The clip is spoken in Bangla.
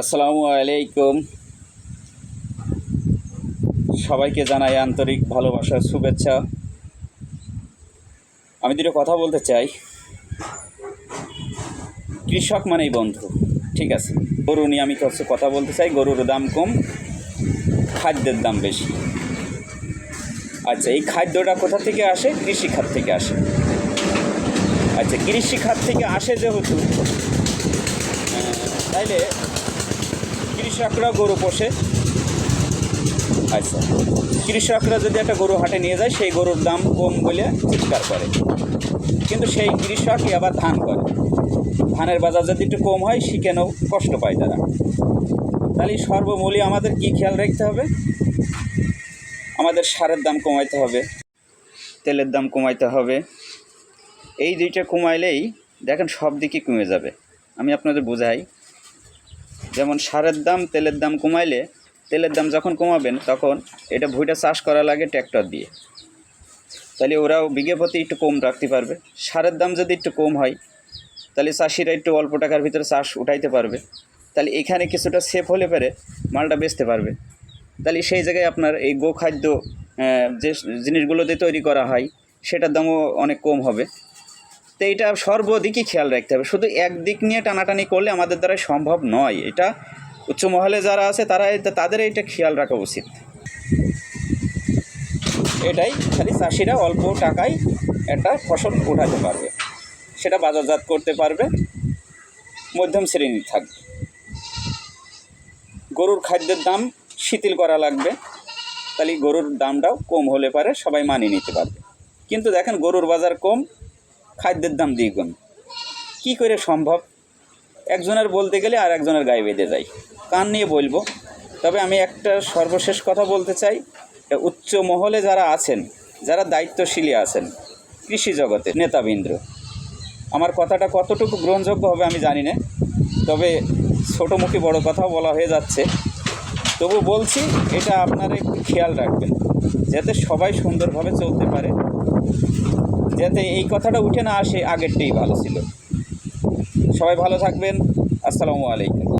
আসসালামু আলাইকুম। সবাইকে জানাই আন্তরিক ভালোবাসার শুভেচ্ছা। আমি দুটো কথা বলতে চাই। কৃষক মানেই বন্ধু, ঠিক আছে? গরু নিয়ে আমি কিছু কথা বলতে চাই। গরুর দাম কম, খাদ্যের দাম বেশি। আচ্ছা এই খাদ্যটা কোথা থেকে আসে? কৃষিখাত থেকে আসে। আচ্ছা কৃষিখাত থেকে আসে যেহেতু তাইলে কৃষকরা গরু পোষে। আচ্ছা কৃষকরা যদি একটা গরু হাটে নিয়ে যায়, সেই গরুর দাম কম বলে চিৎকার করে। কিন্তু সেই কৃষকই আবার ধান করে। ধানের বাজার যদি একটু কম হয় সেখানেও কষ্ট পায় তারা। তাহলে সর্বমূল্যে আমাদের কি খেয়াল রাখতে হবে? আমাদের সারের দাম কমাইতে হবে, তেলের দাম কমাইতে হবে। এই দুইটা কমাইলেই দেখেন সব দিকে কমে যাবে। আমি আপনাদের বোঝাই যেমন সারের দাম, তেলের দাম কমাইলে তেলের দাম যখন কমাবেন, তখন এটা ভুঁইটা চাষ করা লাগে ট্র্যাক্টর দিয়ে। তাহলে ওরাও বিঘে প্রতি একটু কম রাখতে পারবে। সারের দাম যদি একটু কম হয়, তাহলে চাষিরা একটু অল্প টাকার ভিতরে চাষ উঠাইতে পারবে। তাহলে এখানে কিছুটা সেফ হলে পারে মালটা বেচতে পারবে। তাহলে সেই জায়গায় আপনার এই গোখাদ্য যে জিনিসগুলোতে তৈরি করা হয়, সেটার দামও অনেক কম হবে। তো এটা সর্বদিকই খেয়াল রাখতে হবে। শুধু একদিক নিয়ে টানাটানি করলে আমাদের দ্বারা সম্ভব নয়। এটা উচ্চ মহলে যারা আছে, তারা তাদের এটা খেয়াল রাখা উচিত। এটাই খালি চাষিরা অল্প টাকায় একটা ফসল উঠাতে পারবে। সেটা বাজারজাত করতে পারবে। মধ্যম শ্রেণির থাকবে। গরুর খাদ্যের দাম শিথিল করা লাগবে। তাহলে গরুর দামটাও কম হলে পারে, সবাই মানিয়ে নিতে পারবে। কিন্তু দেখেন গরুর বাজার কম খাদ্যের দাম দ্বিগুণ কী করে সম্ভব? একজনের বলতে গেলে আর একজনের গায়ে বেঁধে যায়। কান নিয়ে বলব। তবে আমি একটা সর্বশেষ কথা বলতে চাই। উচ্চ মহলে যারা আছেন, যারা দায়িত্বশীলী আছেন, কৃষি জগতে নেতাবৃন্দ, আমার কথাটা কতটুকু গ্রহণযোগ্য হবে আমি জানি না। তবে ছোটো মুখে বড় কথাও বলা হয়ে যাচ্ছে। তবু বলছি, এটা আপনারা একটু খেয়াল রাখবেন, যাতে সবাই সুন্দরভাবে চলতে পারে। যাতে এই কথাটা উঠে না আসে আগেরটাই ভালো ছিল। সবাই ভালো থাকবেন। আসসালামু আলাইকুম।